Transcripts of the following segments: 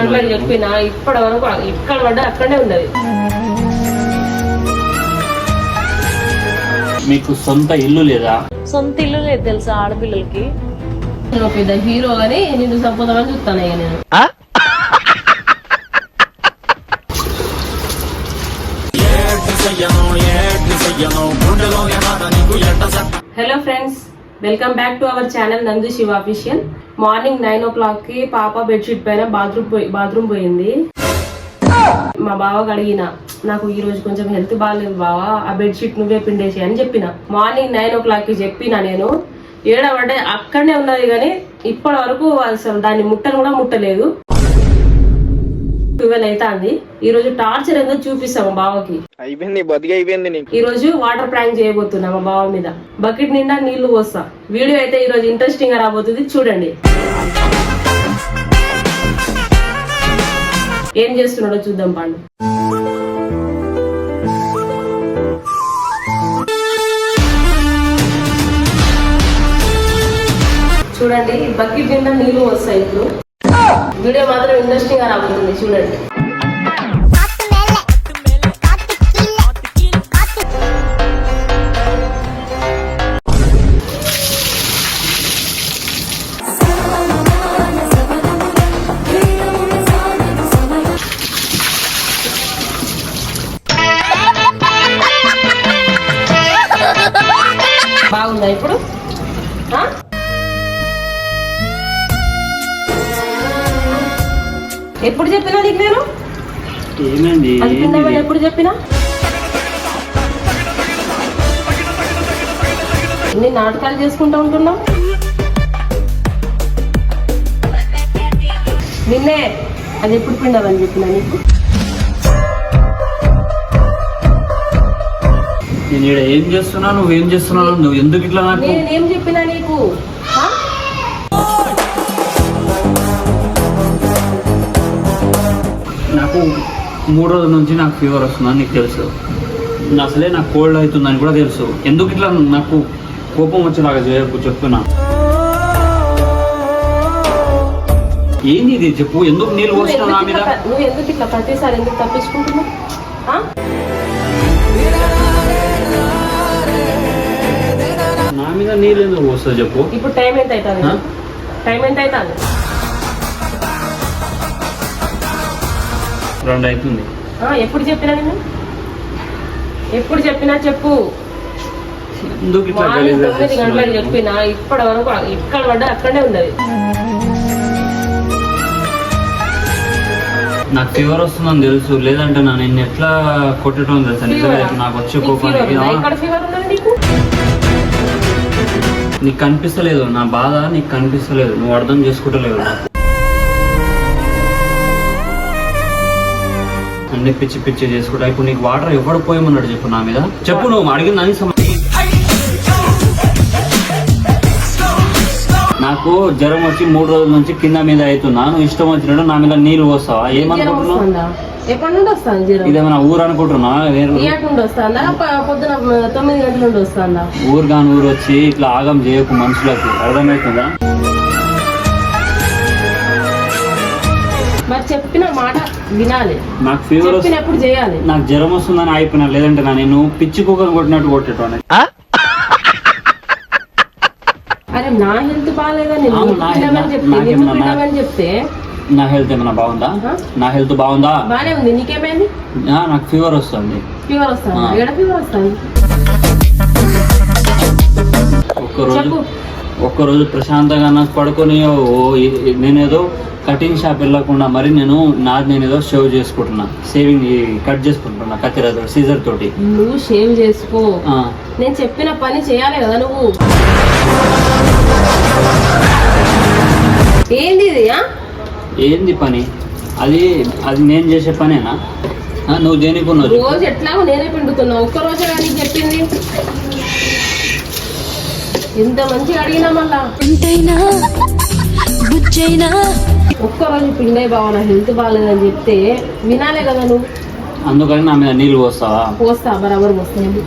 చేస్తున్నారు? చెప్పిన ఇప్పటి వరకు ఇక్కడ పడ్డా అక్కడే ఉన్నది మీకు సొంత ఇల్లు లేదా? సొంత ఇల్లు లేదు తెలుసా ఆడపిల్లలకి? పెద్ద హీరో అని నిన్ను సంపదమని చూస్తాను ఇక నేను. Hello friends welcome back to our channel Nandu Siva official. Morning nine o క్లాక్కి పాప బెడ్షీట్ పైన బాత్రూమ్ పోయి బాత్రూమ్ పోయింది. మా బావకి అడిగిన నాకు ఈ రోజు కొంచెం హెల్త్ బాగాలేదు బావా ఆ బెడ్షీట్ నువ్వే పిండేసి అని చెప్పిన. మార్నింగ్ నైన్ ఓ క్లాక్కి చెప్పిన నేను ఏడవంటే అక్కడనే ఉన్నది కానీ ఇప్పటి వరకు అసలు దాన్ని ముట్టను కూడా ముట్టలేదు. ట్వెల్వ్ అవుతుంది ఈ రోజు టార్చర్ ఏందో చూపిస్తాం మా బావకి? అయిపోయింది బతికి అయిపోయింది నీకు. ఈ రోజు వాటర్ ప్రాంక్ చేయబోతున్నా మా బావ మీద. బకెట్ నిండా నీళ్ళు పోస్తా. వీడియో అయితే ఈ రోజు ఇంట్రెస్టింగ్గా రాబోతుంది చూడండి. ఏం చేస్తున్నాడో చూద్దాం పండు. చూడండి బకెట్ నిండా నీళ్ళు వస్తాయి ఇప్పుడు. వీడియో మాత్రం ఇంట్రెస్టింగ్గా రాబోతుంది చూడండి. బాగుందా ఇప్పుడు? ఎప్పుడు చెప్పినా నీకు నేను? ఏమైంది? ఎప్పుడు చెప్పినా? ఎన్ని నాటకాలు చేసుకుంటూ ఉంటున్నావు? నిన్నే అది ఎప్పుడు పిండాలని చెప్పినా నీకు? నేను ఏం చేస్తున్నా నువ్వేం చేస్తున్నావు నువ్వు ఎందుకు ఇట్లా నేనేం చెప్పినా నీకు? నాకు మూడు రోజుల నుంచి నాకు ఫీవర్ వస్తుందని నీకు తెలుసు. అసలే నాకు కోల్డ్ అవుతుందని కూడా తెలుసు. ఎందుకు ఇట్లా నాకు కోపం వచ్చేలాగా చేయకు చెప్తున్నా. ఏంది ఇది? చెప్పు ఎందుకు నీళ్ళు పోస్తున్నావు నా మీద? నువ్వు ఎందుకు ఇట్లా ప్రతిసారి ఎందుకు తప్పించుకుంటున్నావు? నా మీద నీళ్ళు ఎందుకు పోస్తావు చెప్పు? ఇప్పుడు టైం ఎంత అవుతుంది? టైం ఎంత అవుతుంది? రెండు అవుతుంది ఎప్పుడు చెప్పినా నేను ఎప్పుడు చెప్పినా చెప్పు. తొమ్మిది గంటలకు? చెప్పినా ఇప్పటి వరకు ఎక్కడ పడ్డా అక్కడే ఉన్నది. నాకు ఫీవర్ వస్తుందని తెలుసు. లేదంటే నా నిన్ను ఎట్లా కొట్టడం తెలుసా? నాకు వచ్చే ఉన్నది నీకు? నీకు కనిపిస్తలేదు. నా బాధ నీకు కనిపిస్తలేదు. నువ్వు అర్థం చేసుకుంటలేవు నాకు. అన్ని పిచ్చి పిచ్చి చేసుకుంటా. ఇప్పుడు నీకు వాటర్ ఎవడు పోయమన్నాడు చెప్పు నా మీద? చెప్పు నువ్వు అడిగిన నాకు జ్వరం వచ్చి మూడు రోజుల నుంచి కింద మీద అవుతున్నా. నువ్వు ఇష్టం వచ్చినట్టు నా మీద నీళ్ళు పోస్తావా? ఏమనుకుంటున్నావు? ఎప్పటి నుండి వస్తాను జ్వరం? ఇదేమైనా ఊరు అనుకుంటున్నా వస్తుందా? పొద్దున తొమ్మిది గంటల నుండి వస్తుందా? ఊరు కాని ఊరు వచ్చి ఇట్లా ఆగం చేయకు మనుషులకు. అర్థమవుతుందా? మరి చెప్పిన మాట వినాలి. నాకు ఫీవర్ వస్తుంది చెప్పినప్పుడు చేయాలి. నాకు జ్వరం వస్తుందని అయిపోయినా లేదంటే నా నేను పిచ్చి కుక్కను కొట్టినట్టు కొట్టేటోనే. అరే నా హెల్త్ బాగాలేదని చెప్తే? నా హెల్త్ ఏమైనా బాగుందా? నా హెల్త్ బాగుందా? బానే ఉంది. నీకేమైంది? నాకు ఫీవర్ వస్తుంది. ఫీవర్ వస్తుంది. ఎక్కడ ఫీవర్ వస్తుంది? ఒక్కరోజు ఒక్కరోజు ప్రశాంతంగా నాకు పడుకొని నేనేదో కటింగ్ షాప్ వెళ్ళకుండా మరి నేను నాది నేను ఏదో షేవ్ చేసుకుంటున్నా. సేవింగ్ కట్ చేసుకుంటున్నా కత్తిరతో సీజర్ తోటి. నువ్వు షేవ్ చేసుకో. ఆ, నేను చెప్పిన పని చేయాలి కదా నువ్వు. ఏంది ఇది ఆ? ఏంది పని? అది అది నేను చేసే పనేనా? ఆ, నువ్వు దేనికి ఉన్నావు చెప్పు. రోజు ఎట్లాగో నేనే పిండుతున్నా. ఒక్క రోజే కానీ చెప్పింది. ఇంత మంచిగా అడిగినా మళ్ళా. ఎంతైనా బుజ్జైనా ఒక్కరోజు పిండయ్య బావ నా హెల్త్ బాగాలేదని చెప్తే వినాలే కదా నువ్వు. అందుకని నా మీద నీళ్ళు పోస్తావా? పోస్తా బరాబర్ పోస్తాను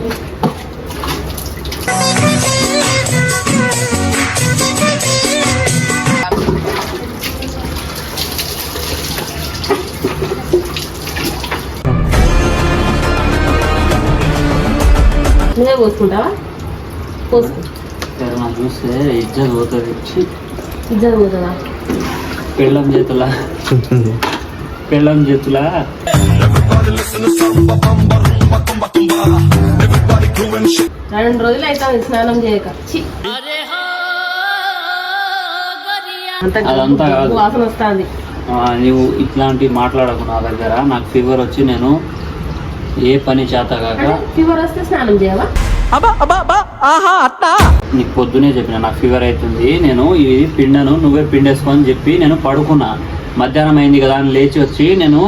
నువ్వే పోసుకుంటావా? పోసుకుంటా చూస్తే ఇద్దరు పోతుంది. ఇద్దరు పోతుందా? పెళ్ళం చేతుల? పెళ్ళం చేతుల? రెండు రోజులు అవుతాం స్నానం చేయక. అదంతా కాదు. వాసన వస్తుంది. నువ్వు ఇట్లాంటివి మాట్లాడకు నా దగ్గర. నాకు ఫీవర్ వచ్చి నేను ఏ పని చేత కాక ఫీవర్ వస్తే స్నానం చేయవా? నీకు పొద్దునే చెప్పిన నాకు ఫీవర్ అవుతుంది నేను ఇది పిండను నువ్వే పిండేసుకో అని చెప్పి నేను పడుకున్నా. మధ్యాహ్నం అయింది కదా అని లేచి వచ్చి నేను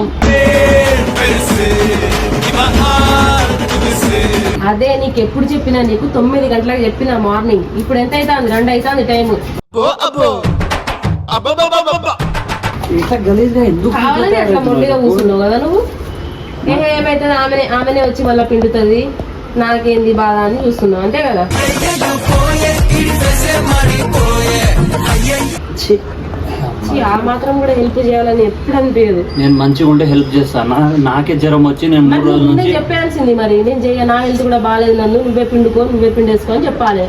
అదే నీకు ఎప్పుడు చెప్పినా నీకు తొమ్మిది గంటలకు చెప్పిన మార్నింగ్. ఇప్పుడు ఎంత అవుతుంది రెండు అవుతుంది టైం ఇంత గలీజ్గా ఎందుకు కావాలని అట్లా మొండిగా కూర్చున్నావు కదా నువ్వు? ఏమైతుంది ఆమెనే ఆమెనే వచ్చి మళ్ళీ పిండుతుంది? నాకేంది బాధ అని చూస్తున్నావు అంతే కదా? ఆ మాత్రం కూడా హెల్ప్ చేయాలని ఎప్పుడు అనిపించదు. నేను మంచిగా ఉంటే హెల్ప్ చేస్తాను నాకే జ్వరం వచ్చి నేను మూడు రోజుల నుంచి చెప్పాల్సింది మరి. నేను చెయ్య నా హెల్త్ కూడా బాగాలేదు నన్ను. నువ్వే పిండుకో నువ్వే పిండేసుకో అని చెప్పాలి.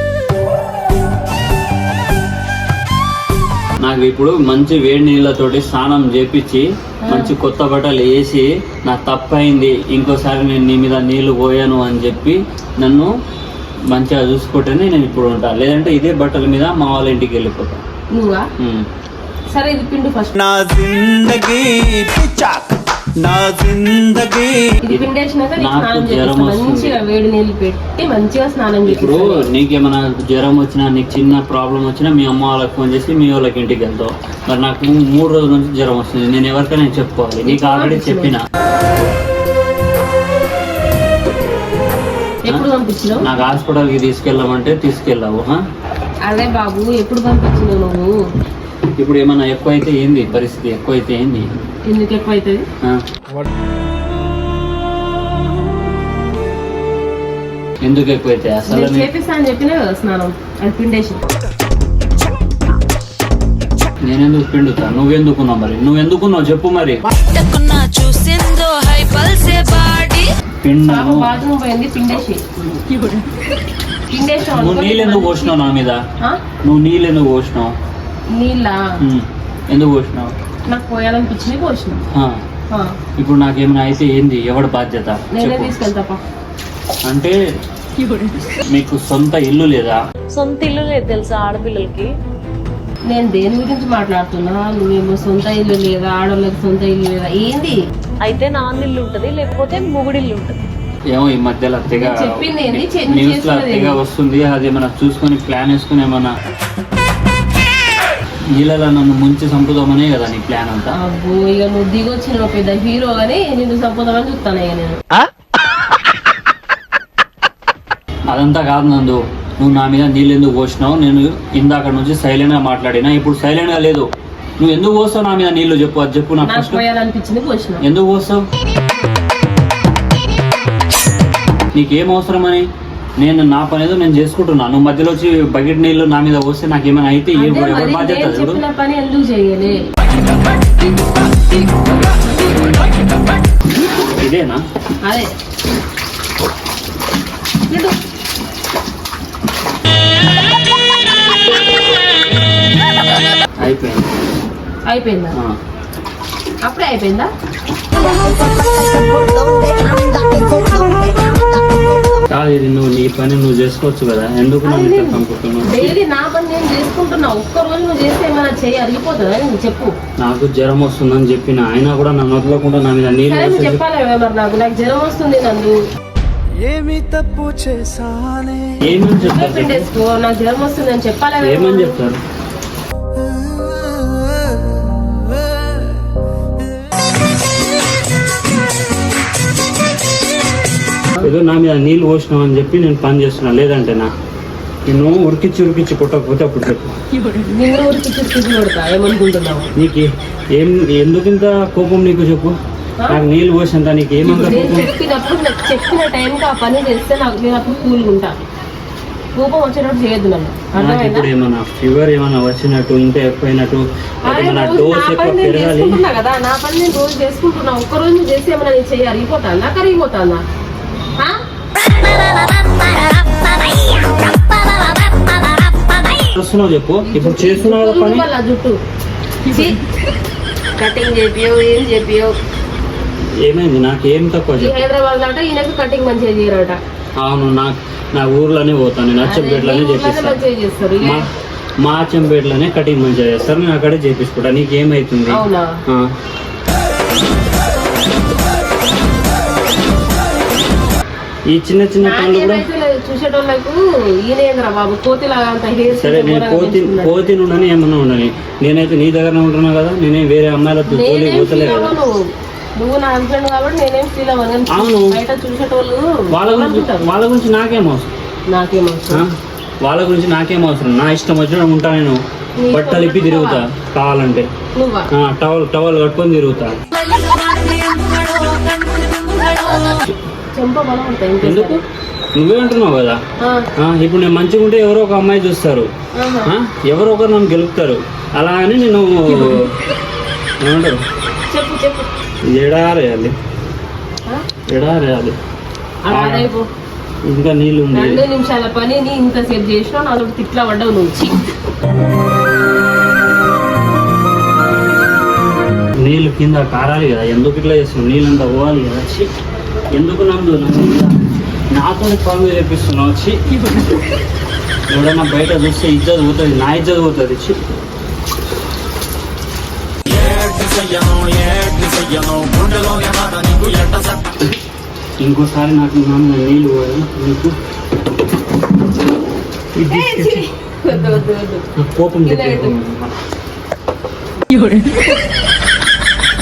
నాకు ఇప్పుడు మంచి వేడి నీళ్ళతోటి స్నానం చేపించి మంచి కొత్త బట్టలు వేసి నాకు తప్పైంది ఇంకోసారి నేను నీ మీద నీళ్ళు పోయాను అని చెప్పి నన్ను మంచిగా చూసుకుంటేనే నేను ఇప్పుడు ఉంటాను లేదంటే ఇదే బట్టల మీద మా వాళ్ళ ఇంటికి వెళ్ళిపోతాను నువ్వా. సరే ఇది పిండు ఫస్ట్ నా జిందగీ పిచ్చాక్. నా జిందగీ. ఇది పిండేసినాక నీకు నాకు స్నానం జ్వరం చేపిస్తా వస్తుంది. మంచిగా వేడి నీళ్ళు పెట్టి మంచిగా స్నానం ఇప్పుడు చేపిస్తా నీకేమైనా జ్వరం వచ్చినా నీకు చిన్న ప్రాబ్లం వచ్చినా మీ అమ్మ వాళ్ళకి ఫోన్ చేసి మీ వాళ్ళకి ఇంటికి వెళ్తావు. మరి నాకు మూడు రోజుల నుంచి జ్వరం వస్తుంది. నేను ఎవరికైనా చెప్పుకోవాలి. నీకు ఆల్రెడీ చెప్పిన? ఎప్పుడు పంపించినావు? నాకు హాస్పిటల్కి తీసుకెళ్ళామంటే తీసుకెళ్ళావు హా? అదే బాబు ఎప్పుడు పంపించినావు నువ్వు? ఇప్పుడు ఏమైనా ఎక్కువైతే ఏంది? పరిస్థితి ఎక్కువైతే ఏంది? ఎందుకు ఎక్కువ అవుతుంది? ఎందుకు ఎక్కువైతే? అసలు నేను నీ- చేపిస్తా అని చెప్పినా కదా స్నానం అది పిండేసి. నేనెందుకు పిండుతా? నువ్వెందుకున్నావు మరి? నువ్వెందుకున్నావు? చెప్పు మరి. పట్టుకున్నా చూసిందో హై పల్సే బాడీ. పిండాను. బాత్రూమ్ పోయింది పిండేసి. పిండేసాం నువ్వు నీళ్ళు ఎందుకు పోసినావు నా మీద? నువ్వు నీళ్ళు ఎందుకు పోసినావు? నీళ్ళ. ఎందుకు పోసినావు? నాకు పోయాలనిపించింది పోసిన. ఇప్పుడు నాకేమైనా అయితే ఏంది? ఎవడి బాధ్యత? నేనే తీసుకెళ్తాపా? అంటే మీకు సొంత ఇల్లు లేదా? సొంత ఇల్లు లేదు తెలుసా ఆడపిల్లలకి? నేను దేని గురించి మాట్లాడుతున్నా? నువ్వేమో సొంత ఇల్లు లేదా ఆడవాళ్ళకి సొంత ఇల్లు లేదా? ఏంది? అయితే నాన్న ఇల్లు ఉంటది లేకపోతే మొగుడిల్లు ఉంటది. ఏమో ఈ మధ్యలో తెగ నేను చెప్పింది? వస్తుంది అది ఏమైనా చూసుకొని ప్లాన్ వేసుకుని ఏమన్నా నీళ్ళలో నన్ను ముంచి చంపుదామనే కదా నీ ప్లాన్ అంతా? అబ్బో ఇక నువ్వు దిగొచ్చిన పెద్ద హీరో అని నిన్ను సంపదామని చూస్తాను ఇక నేను. అదంతా కాదు నందు. నువ్వు నా మీద నీళ్ళు ఎందుకు పోసినావు? నేను ఇందాక నుంచి సైలెంట్గా మాట్లాడినా ఇప్పుడు సైలెంట్గా లేదు. నువ్వు ఎందుకు పోస్తావు నా మీద నీళ్ళు చెప్పు అది చెప్పు నాకు నాకు ఫస్ట్ పోయాలనిపించింది పోసిన. ఎందుకు పోస్తావు? నీకేం అవసరమని? నేను నా పని ఏదో నేను చేసుకుంటున్నా. నువ్వు మధ్యలో వచ్చి బకెట్ నీళ్ళు నా మీద పోస్తే నాకు ఏమైనా అయితే ఎవరి బాధ్యత నేను చూడు చెప్పిన పని ఎందుకు చేయలే? ఇదేనా? అదే. ఇటు. అయిపోయింది. అయిపోయిందా. అప్పుడే అయిపోయిందా? కాదు ఇది నువ్వు నీ పని నువ్వు చేసుకోవచ్చు కదా. ఎందుకు నా డైలీ పని నేను చేసుకుంటున్నా. ఒక్క రోజు నువ్వు చేస్తే ఏమైనా చేయి అరిగిపోతుందా? నువ్వు చెప్పు. నాకు జ్వరం వస్తుందని చెప్పిన అయినా కూడా నన్ను వదలకుండా నా మీద నీళ్ళు సరే నువ్వు పోసేసి- చెప్పాలి కదా మరి నాకు? నాకు జ్వరం వస్తుంది నందు ఏమి తప్పు చేశానే? ఏమని నువ్వే చెప్తారు చెప్పు? పిండేసుకో నాకు జ్వరం వస్తుంది అని చెప్పాలి కదా ఏమని చెప్తారు? ఏదో నా మీద నీళ్ళు పోసినావు అని చెప్పి నేను పని చేస్తున్నా. లేదంటే నా. నిన్ను ఉరికిచ్చి ఉరికిచ్చి కొట్టకపోతే అప్పుడు చెప్పు. నీకు ఏం ఎందుకు ఇంత కోపం నీకు చెప్పు? నాకు నీళ్ళు పోసేంత నీకు ఏమంత కోపం? చెప్పినప్పుడు నాకు చెప్పిన టైంకి ఆ పని చేస్తే నాకు నేను అప్పుడు కూల్గా ఉంటా. కోపం వచ్చేటప్పుడు చేయొద్దు నన్ను. నాకు అర్థమైందా? ఇప్పుడు ఏమన్నా ఫీవర్ ఏమన్నా వచ్చినట్టు ఇంకా ఎక్కువైనట్టు డోస్ ఎక్కువ పెరగాలి? కదా. నా పని నేను రోజు చేసుకుంటున్నా. ఒక్క రోజు నువ్వు చేసి ఏమైనా నేను? వస్తున్నావు చెప్పు. ఇప్పుడు చేస్తున్నావు కదా పని? జుట్టు? కటింగ్ చేపియవు ఏం చేపియవు? ఏమైంది? నాకేం తక్కువ ఈ చెప్పు. హైదరాబాద్ అట ఈయనకు కటింగ్ మంచిగా చేయరట. అవును నా నా ఊర్లోనే పోతాను. నేను అచ్చంపేటలోనే చేపిస్తాను మా అచ్చంపేటలోనే కటింగ్ మంచిగా చేస్తారు నేను అక్కడే చేపించుకుంటా నీకేమైతుంది? అవునా? ఈ చిన్న చిన్న పనులు కూడా చూసేటోళ్ళకు ఈయనేంద్రా బాబు కోతిలాగా అంత హెయిర్ సరే నేను కోతి కోతి ఉండని ఏమన్నా ఉండని నేనైతే నీ దగ్గర ఉంటున్నా కదా నేనేం వేరే అమ్మాయిలతో తోలి పోతలే కదా. నువ్వు నా హస్బెండ్ కాబట్టి నేనేం ఫీల్ అవ్వను. అవును. బయట చూసేటోళ్ళు వాళ్ళ గురించి. వాళ్ళ గురించి నాకేం అవసరం? నాకేం? అవసరం? వాళ్ళ గురించి నాకేం అవసరం? నా ఇష్టం వచ్చినట్టు ఉంటా నేను. బట్టలు ఇప్పి తిరుగుతా కావాలంటే. టవల్ టవల్ కట్టుకొని తిరుగుతా. చెంప బలం ఉంటాయి ఎందుకు? నువ్వే అంటున్నావు కదా? ఆ, ఇప్పుడు నేను మంచిగా ఉంటే ఎవరో ఒక అమ్మాయి చూస్తారు. ఎవరో ఒకరు నన్ను గెలుపుతారు. అలా అని నేను ఏమంటారు? ఎడారేయాలి? ఎడారేయాలి. ఇంకా నీళ్ళు ఉంది. రెండు నిమిషాల పని నీ ఇంతసేపు చేసినావు నాతో తిట్లా పడ్డావు నువ్వు. నీళ్ళు కింద కారాలి కదా ఎందుకు ఇట్లా చేస్తున్నావు? నీళ్ళు అంతా పోవాలి కదా. ఎందుకు నమ్ము? నాతో పనులు చేపిస్తున్నావు? ఛీ. ఎవడైనా బయట చూస్తే ఇజ్జత్ పోతుంది నా ఇజ్జత్ పోతుంది. ఛీ. ఇంకోసారి నాకు నన్ను నీళ్ళు పోయాలి నీకు. కోపం. తెప్పించుకో.